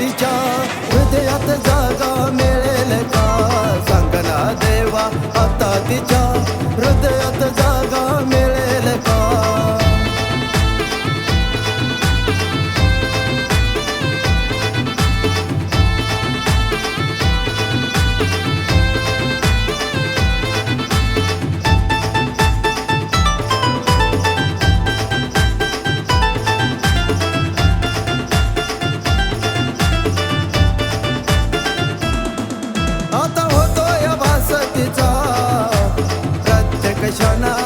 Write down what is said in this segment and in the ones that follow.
तिच्या हृदयात जागा मिळेल का? सांगना देवा आता तिच्या Shana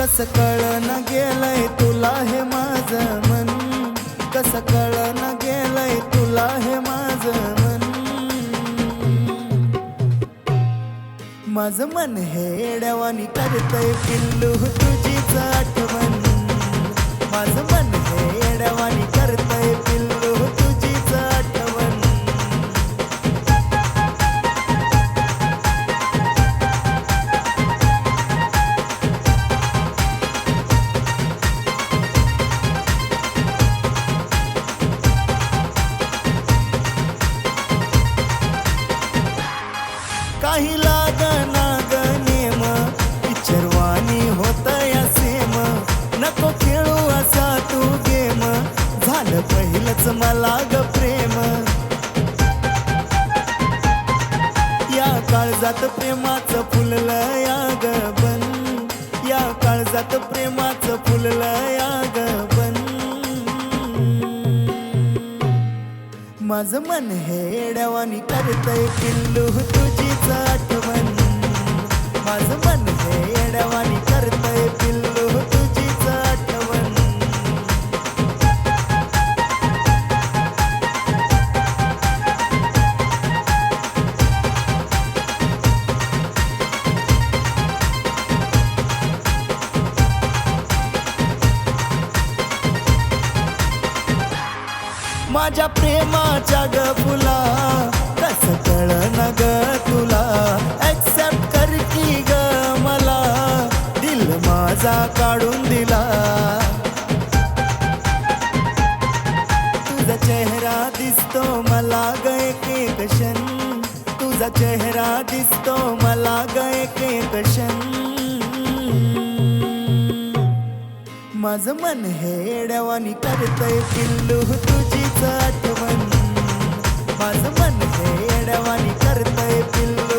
कस कळन गेलय तुला हे माझं मन? कस कळन गेलय तुला हे माझं मन? माझं मन हे येड्यावानी करतय पिल्लू तुझी आठवण. माझं मन काळजात प्रेमाचं फुललं या बन. या काळजात प्रेमाचं फुललं या बन. माझं मन हेड्यावानी करतय किल्लू तुझीच आठवण. माझं मन हेड्यावानी करतय पिल्लू माझ्या प्रेमाच्या ग फुला. कस कळ न ग तुला? ऍक्सेप्ट कर की ग मला. दिल माझा काढून दिला. तुझा चेहरा दिसतो मला ग एक एक क्षण. तुझा चेहरा दिसतो मला ग के एक क्षण. माझं मन हेड्यावानी करतय पिल्लू तुझीच आठवण. माझं मन हेड्यावानी करतय पिल्लू.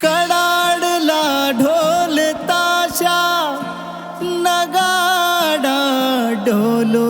कडाडला ढोल ताशा नगाडा ढोलू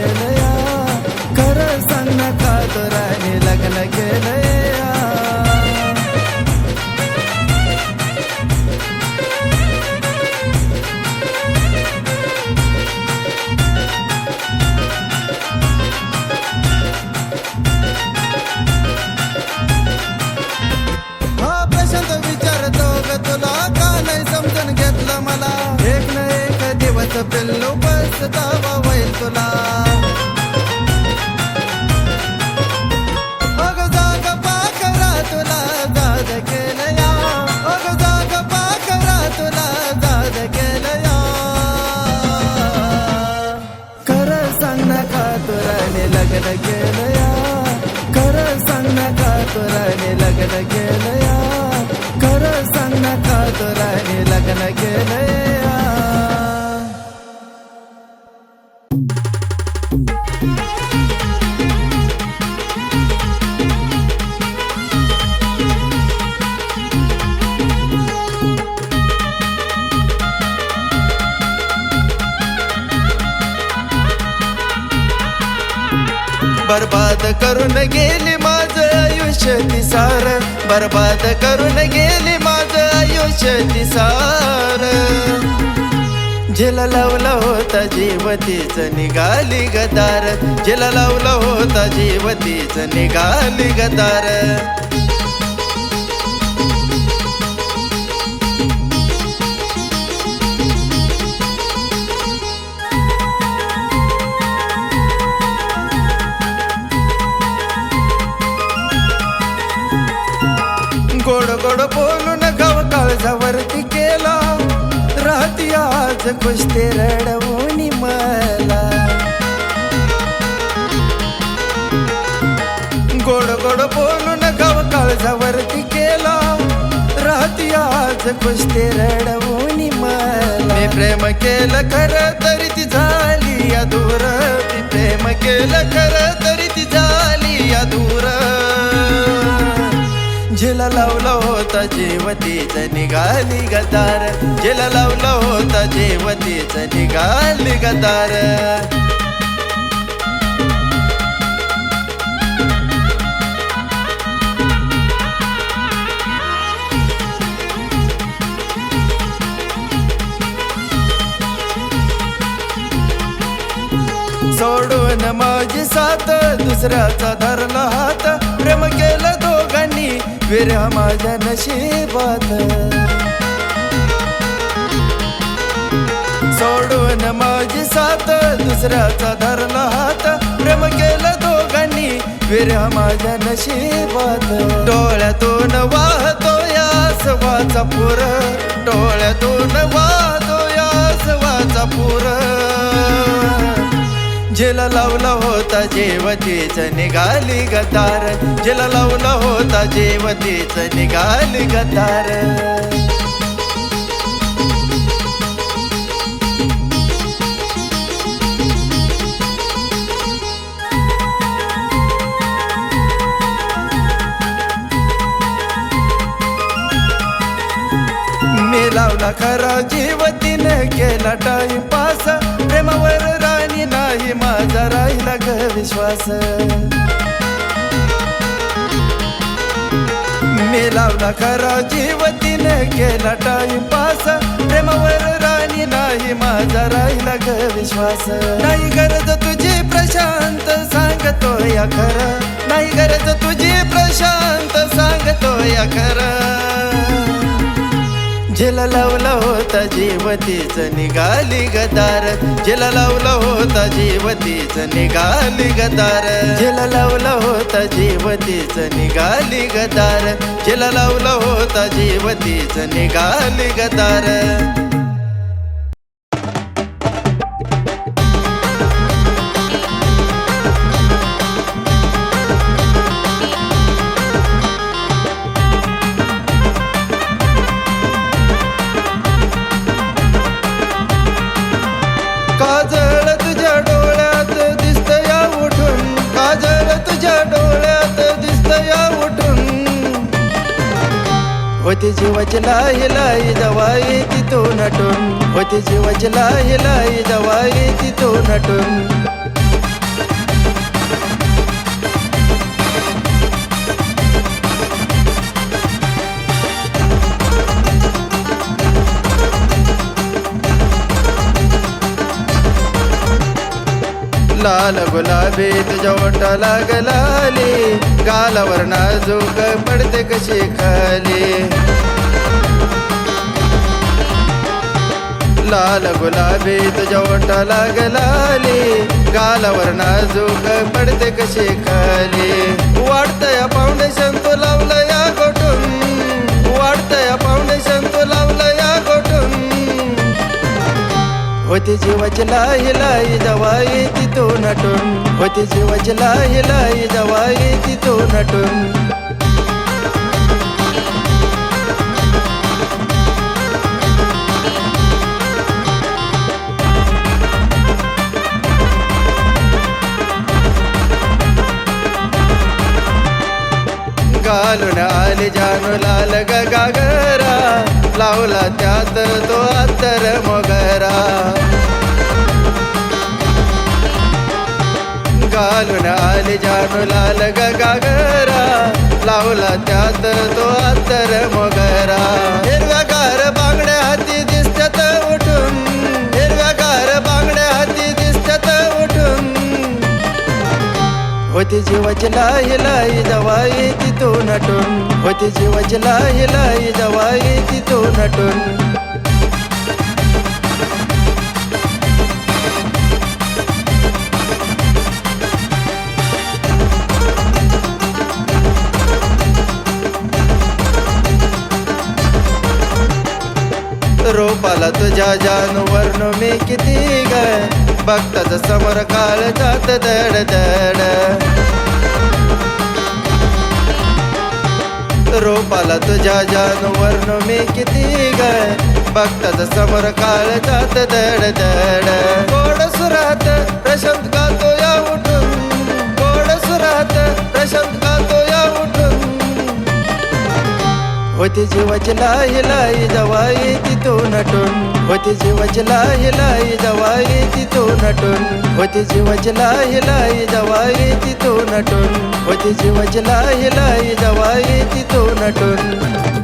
लग्न लग्न केलं या खरं सांग ना का तुराने लग्न केलं या खरं सांग ना का तुराने लग्न केलं करून गेली माझं आयुष्य निसार बर्बाद करून गेली माझं आयुष्य निसार जिला लावला होता जीवतीच निघाली गदार. जिला लावला होता जीवतीच निघाली गदार. गोड बोलून गाव काळजावरती केला. राहती आज कुस्ते रडवून मला. गोड गोड बोलून गाव काळजावरती केला. राहती आज कुस्ते रडवून मला. मी प्रेम केलं खर तरी ती झाली अधूर मी प्रेम केलं खर तरी ती झाली अधूर झिला लावला होता जेवतीच निघाली गदार. जिला लावला होता जेवतीच निघाली गदार. सोडून माझी साथ दुसऱ्याचा धरला हात. प्रेम केलं दोघांनी माझ्या नशिबात सोडून माझी साथ दुसऱ्याचा धरला हात। प्रेम केलं दोघांनी विरह माझ्या नशिबात डोळ्यातून वाहतो यास वाचा पुर। डोळ्यातून वाहतो यास वाचा पुर। जिला लावला होता जेवतीच निघाली गतार जिला लावला होता जेवतीच निघाली गतार मी लावला खरा जीवतीने केला टाइम पास प्रेमावर नाही नाही माझा राहिला ग विश्वास. मी लावला खरा जीवतीनं केला टाइम पास प्रेमावर राणी नाही माझा राहिला ग विश्वास. नाही गरज तुझी प्रशांत सांगतो या खरं. नाही गरज तुझी प्रशांत सांगतो या खरं. जिला लावला होता जीवतीच निघाली गदार. जिला लावला होता जीवतीच निघाली गदार. जिला लावला होता जीवतीच निघाली गदार. जिला लावला होता जीवतीच निघाली गदार. होते जीवाची लाई लाई जवाई तिथून नटून. होते जीवाची लाई लाई जवाई तिथून नटून. लाल गुलाबी तुझ्या ओठाला गलाली. गालावर नाजूक पडते कशी खाली. लाल गुलाबी तुझ्या ओठाला गलाली. गालावर नाजूक पडते कशी खाली. वाटतंय फाउंडेशन तू लावलं या गोठून. या फाउंडेशन तू लावलं या कोठून होती जीवाची लाई लाई जवाई तिथून नटून होती जीवाची लाई लाई जवाई तिथून नटून घालून आले जानू लाल ग गागरा लावला त्यात तो अत्तर मोगरा. घालून आले जानू लाल ग गागरा लावला त्यात तो अत्तर मोगरा. हिरव्या होती जीवाची लाई लाई जवाई तिथून नटून. होती जीवाची लाई लाई जवाई तिथून नटून. रोपाला तुझ्या जानवर मी किती ग बघतात समोर काळ जात दड दड. रोपाला तुझ्या जानवर मी किती ग बघतात समोर काळ जात दड दड. गोड सुरात प्रशांत गातो या उठून. गोड सुरात प्रशांत गातो या उठून. होती जीवाची लाई लाई जवाई तिथो नटून होती जीवाची लाई लाई जवाई तिथो नटून होती जीवाची लाई लाई जवाई तिथो नटून होती जीवाची लाई लाई जवाई तिथो नटून